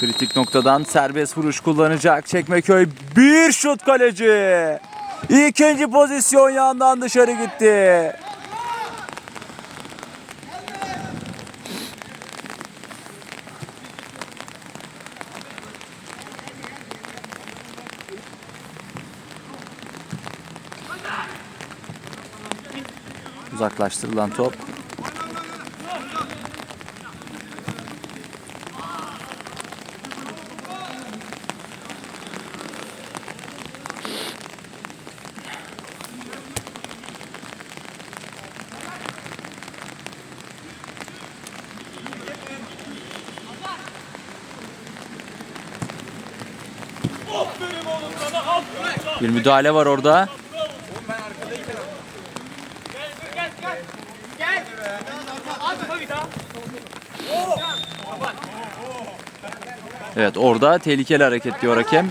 Kritik noktadan serbest vuruş kullanacak Çekmeköy. Bir şut kaleci. İkinci pozisyon yandan dışarı gitti. Uzaklaştırılan top. Bir müdahale var orada. Evet orada tehlikeli hareket diyor hakem.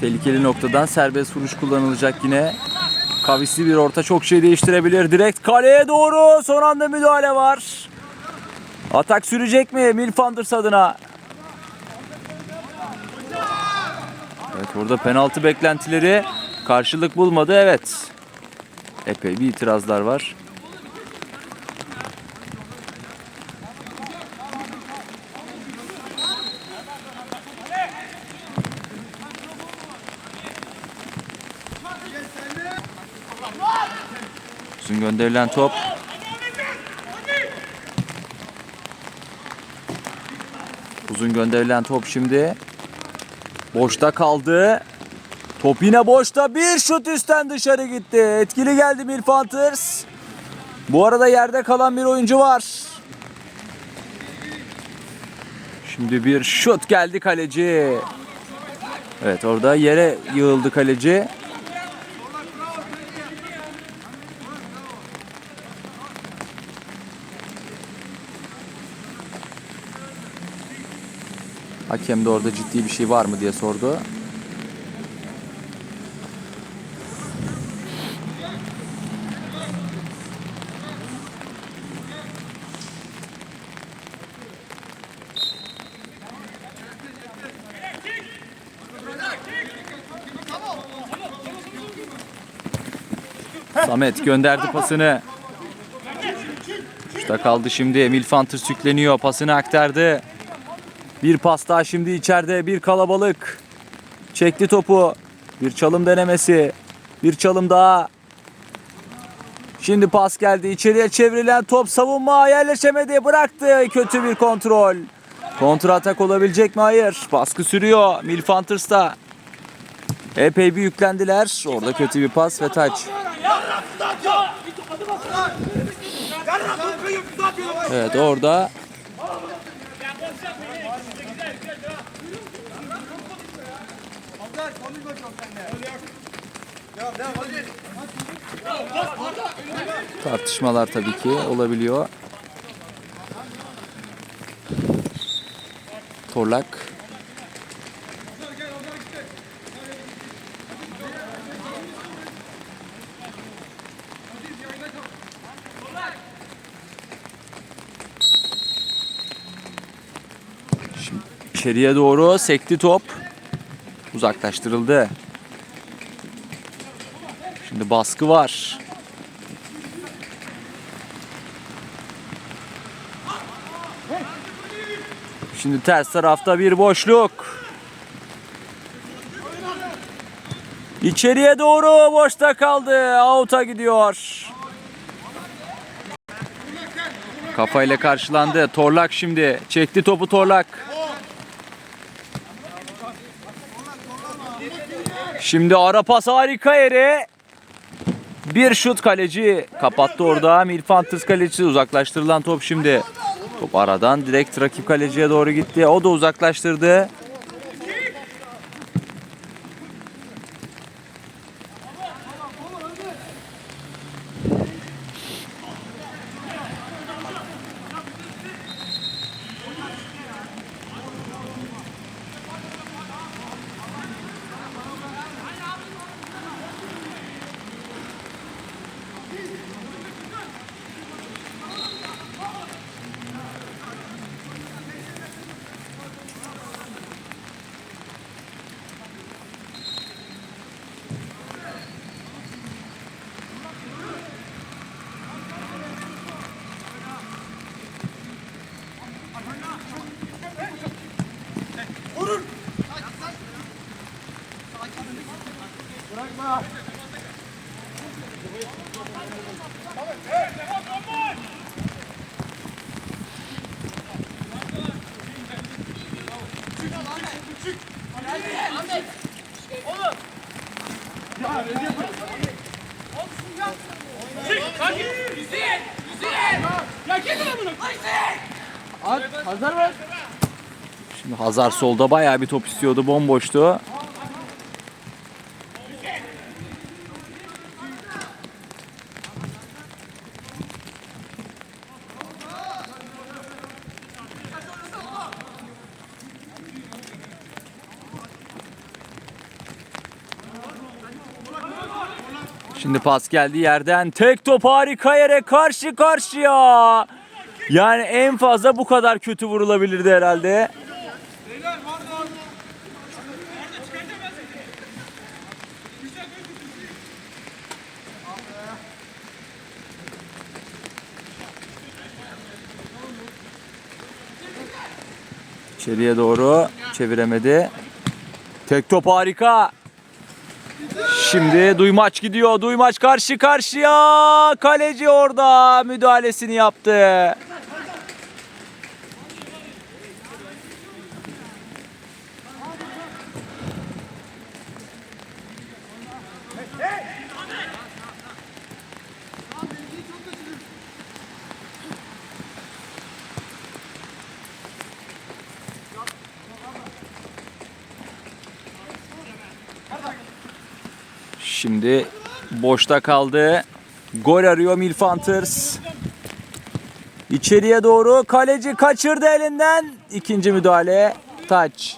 Tehlikeli noktadan serbest vuruş kullanılacak yine. Kavisli bir orta çok şey değiştirebilir. Direkt kaleye doğru son anda müdahale var. Atak sürecek mi Milfanders adına? Evet burada penaltı beklentileri karşılık bulmadı. Evet. Epey bir itirazlar var. Uzun gönderilen top. Uzun gönderilen top şimdi. Boşta kaldı. Top yine boşta. Bir şut üstten dışarı gitti. Etkili geldi Milfanters. Bu arada yerde kalan bir oyuncu var. Şimdi bir şut geldi kaleci. Evet orada yere yığıldı kaleci. Hakem de orada ciddi bir şey var mı diye sordu. Samet gönderdi pasını. Uçta kaldı şimdi. Emil Fantır yükleniyor. Pasını aktardı. Bir pas daha şimdi içeride. Bir kalabalık. Çekti topu. Bir çalım denemesi. Bir çalım daha. Şimdi pas geldi. İçeriye çevrilen top savunma yerleşemedi. Bıraktı. Kötü bir kontrol. Kontra atak olabilecek mi? Hayır. Baskı sürüyor. Milfanters'ta. Epey bir yüklendiler. Orada kötü bir pas ve taç. Evet orada tartışmalar tabii ki olabiliyor. Torlak Şimdi içeriye doğru sekti top. Uzaklaştırıldı. Şimdi baskı var. Şimdi ters tarafta bir boşluk. İçeriye doğru boşta kaldı. Out'a gidiyor. Kafayla karşılandı. Torlak şimdi. Çekti topu Torlak. Şimdi ara pas harika yere. Bir şut kaleci kapattı orada. Milfantis kalecisi uzaklaştırılan top şimdi. Top aradan direkt rakip kaleciye doğru gitti. O da uzaklaştırdı. Bırakma. Oğlum. Ya Recep. Oğlum şunu yap. Çık. Kanki. Yüzeye. Yüzeye. Ya gel lan bunu. At. Hazar var. Şimdi Hazar solda bayağı bir top istiyordu. Bomboştu. Şimdi pas geldi yerden. Tek top harika yere karşı karşıya. Yani en fazla bu kadar kötü vurulabilirdi herhalde. İçeriye doğru çeviremedi. Tek top harika. Şimdi Duymaç gidiyor. Duymaç karşı karşıya. Kaleci orada müdahalesini yaptı. Şimdi boşta kaldı. Gol arıyor Milfanters. İçeriye doğru kaleci kaçırdı elinden. İkinci müdahale taç.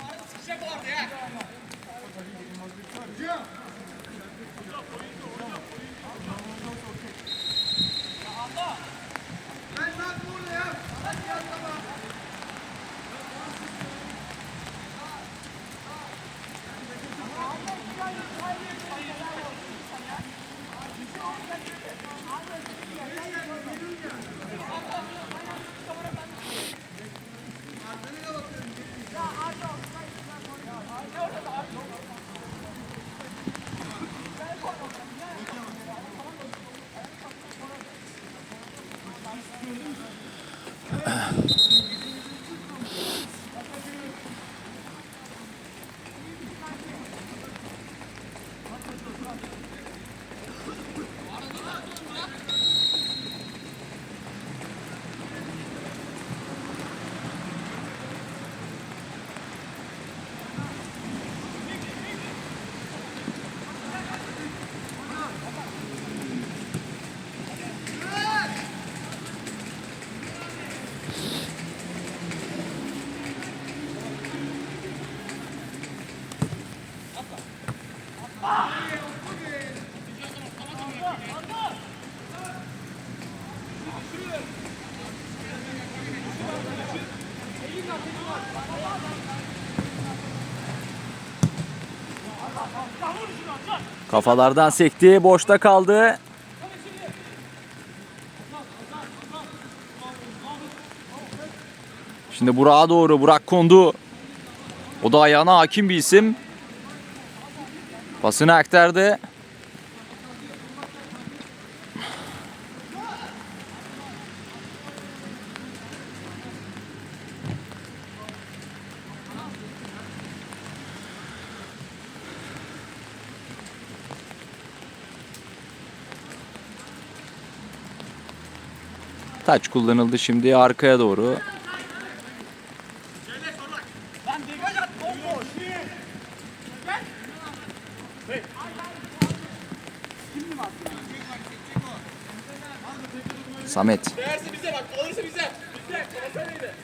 Kafalardan sekti, boşta kaldı. Şimdi Burak'a doğru, Burak kondu. O da ayağına hakim bir isim. Pasını aktardı. Taç kullanıldı şimdi arkaya doğru. Samet. Değerse bize bak, alırsa bize. Bize, neydi?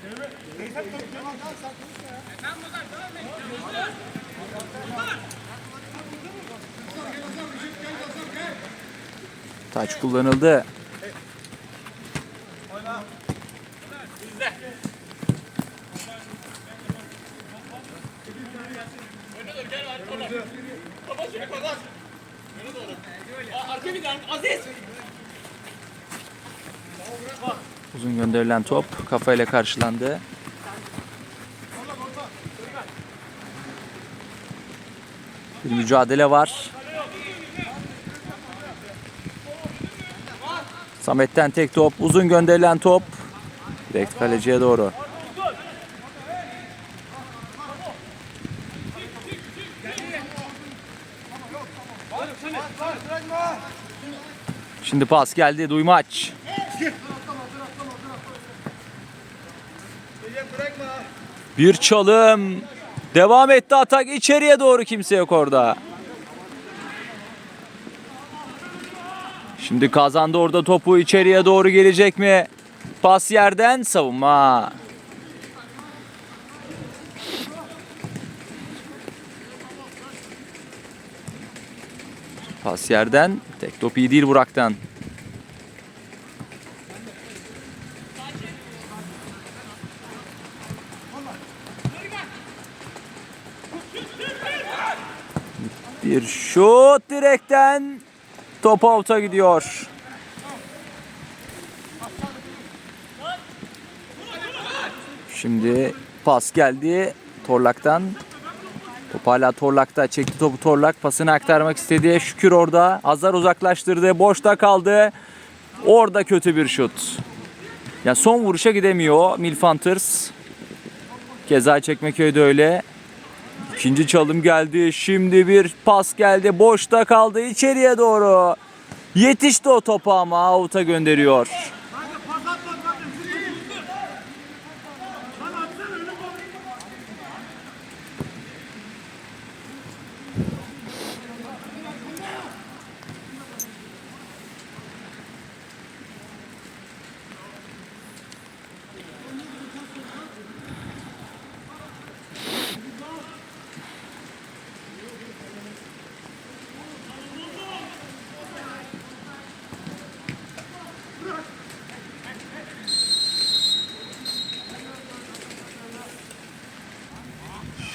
Taç kullanıldı. Kapat şunu, kapat. Öne doğru. Aa, Arka bir tane, Aziz. Uzun gönderilen top kafayla karşılandı. Bir mücadele var. Samet'ten tek top, uzun gönderilen top. Direkt kaleciye doğru. Şimdi pas geldi Duymaç. Bir çalım. Devam etti atak içeriye doğru kimse yok orada. Şimdi kazandı orada topu içeriye doğru gelecek mi? Pas yerden savunma. Pas yerden tek top iyi değil Burak'tan. Bir şut direkten top out'a gidiyor. Şimdi pas geldi Torlak'tan. Top hala Torlak'ta. Çekti topu Torlak. Pasını aktarmak istedi. Şükür orada. Azar uzaklaştırdı. Boşta kaldı. Orada kötü bir şut. Ya son vuruşa gidemiyor Milfanters. Keza Çekmeköy'de öyle. İkinci çalım geldi. Şimdi bir pas geldi. Boşta kaldı içeriye doğru. Yetişti o topa ama out'a gönderiyor.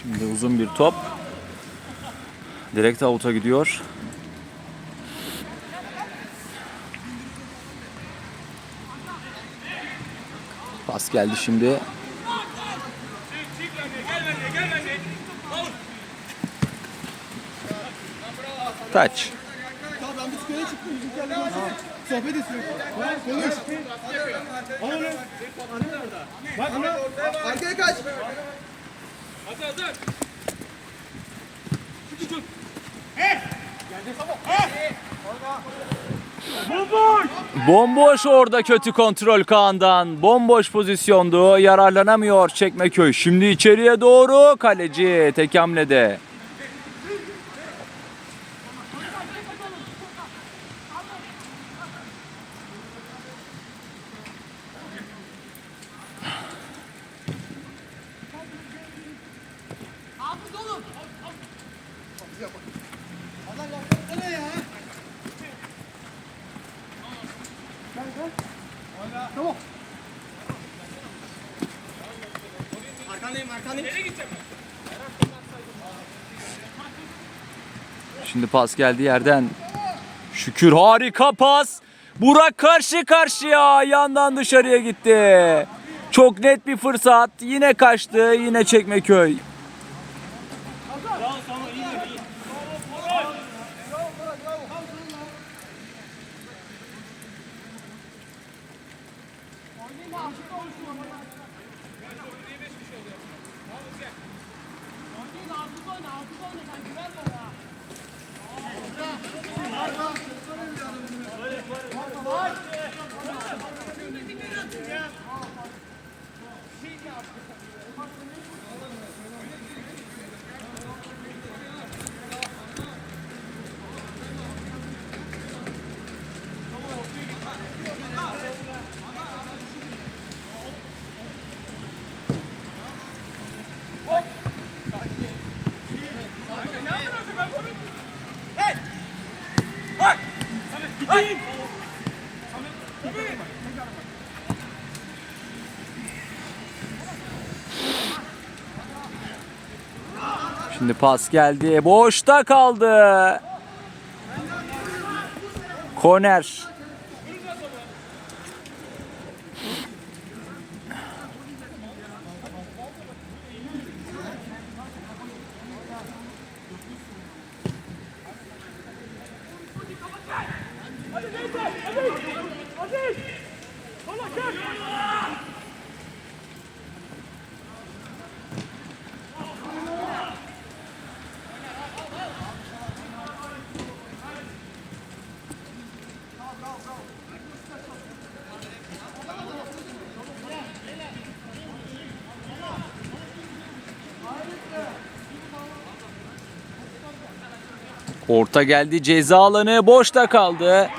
Şimdi uzun bir top. Direkt out'a gidiyor. Pas geldi şimdi. Taç. Sohbet onu. Bak ona. Arkaya kaç. Hazır hazır. Bomboş orada kötü kontrol Kaan'dan. Bomboş pozisyondu. Yararlanamıyor Çekmeköy. Şimdi içeriye doğru kaleci tek hamlede. Şimdi pas geldi yerden. Şükür harika pas. Burak karşı karşıya yandan dışarıya gitti. Çok net bir fırsat. Yine kaçtı. Yine Çekmeköy. Şey yaptı. Şimdi pas geldi. E, boşta kaldı. Korner. Hadi, hadi, hadi. Hadi. Hadi. Orta geldi ceza alanı boşta kaldı.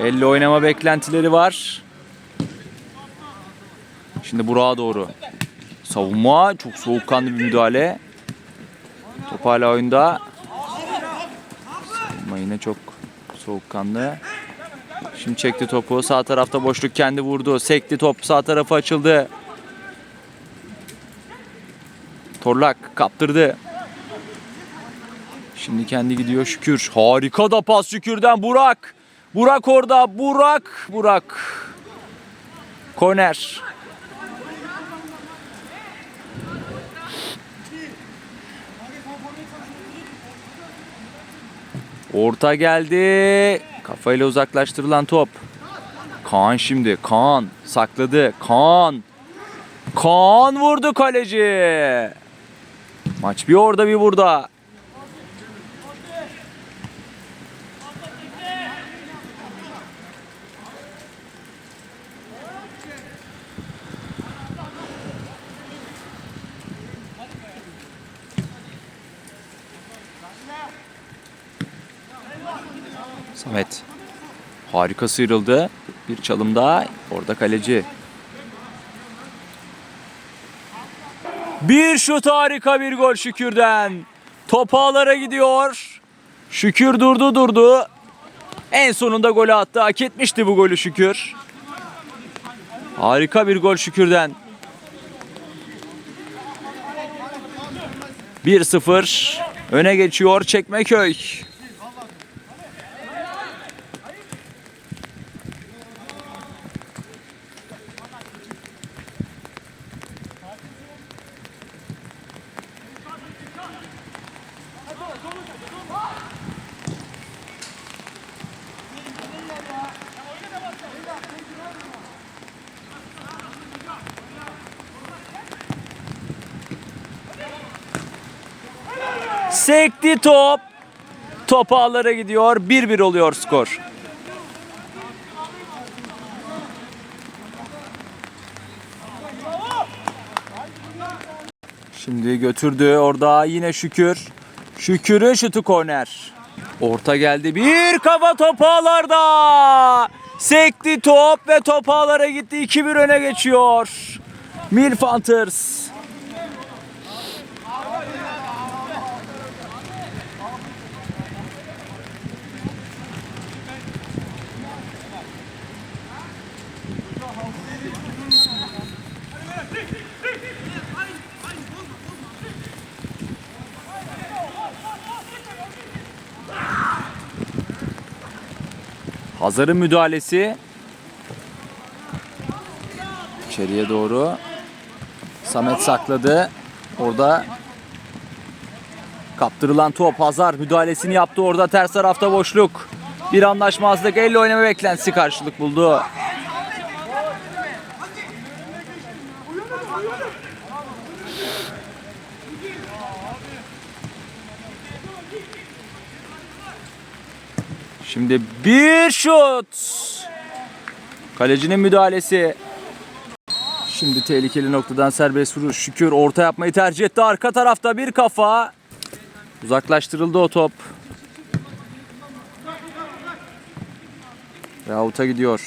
Elle oynama beklentileri var. Şimdi Burak'a doğru. Savunma çok soğukkanlı bir müdahale. Top hala oyunda. Savunma yine çok soğukkanlı. Şimdi çekti topu. Sağ tarafta boşluk kendi vurdu. Sekti top sağ tarafa açıldı. Torlak kaptırdı. Şimdi kendi gidiyor Şükür. Harika da pas Şükür'den Burak. Burak orada. Burak. Burak. Korner. Orta geldi. Kafayla uzaklaştırılan top. Kaan şimdi. Kaan sakladı. Kaan. Kaan vurdu kaleci. Maç bir orada bir burada. Samet. Harika sıyrıldı. Bir çalım daha. Orada kaleci. Bir şut harika bir gol Şükür'den. Top ağlara gidiyor. Şükür durdu durdu. En sonunda golü attı. Hak etmişti bu golü Şükür. Harika bir gol Şükür'den. 1-0 öne geçiyor Çekmeköy. Sekti top. Top ağlara gidiyor. 1-1 oluyor skor. Şimdi götürdü orada yine Şükür. Şükür'ün şutu korner. Orta geldi bir kafa top ağlarda. Sekti top ve top ağlara gitti. 2-1 öne geçiyor. Milf Hazar'ın müdahalesi. İçeriye doğru. Samet sakladı. Orada kaptırılan top Hazar müdahalesini yaptı. Orada ters tarafta boşluk. Bir anlaşmazlık. Elle oynama beklentisi karşılık buldu. Şimdi bir şut. Kalecinin müdahalesi. Şimdi tehlikeli noktadan serbest vuruş. Şükür orta yapmayı tercih etti. Arka tarafta bir kafa. Uzaklaştırıldı o top. Ve avuta gidiyor.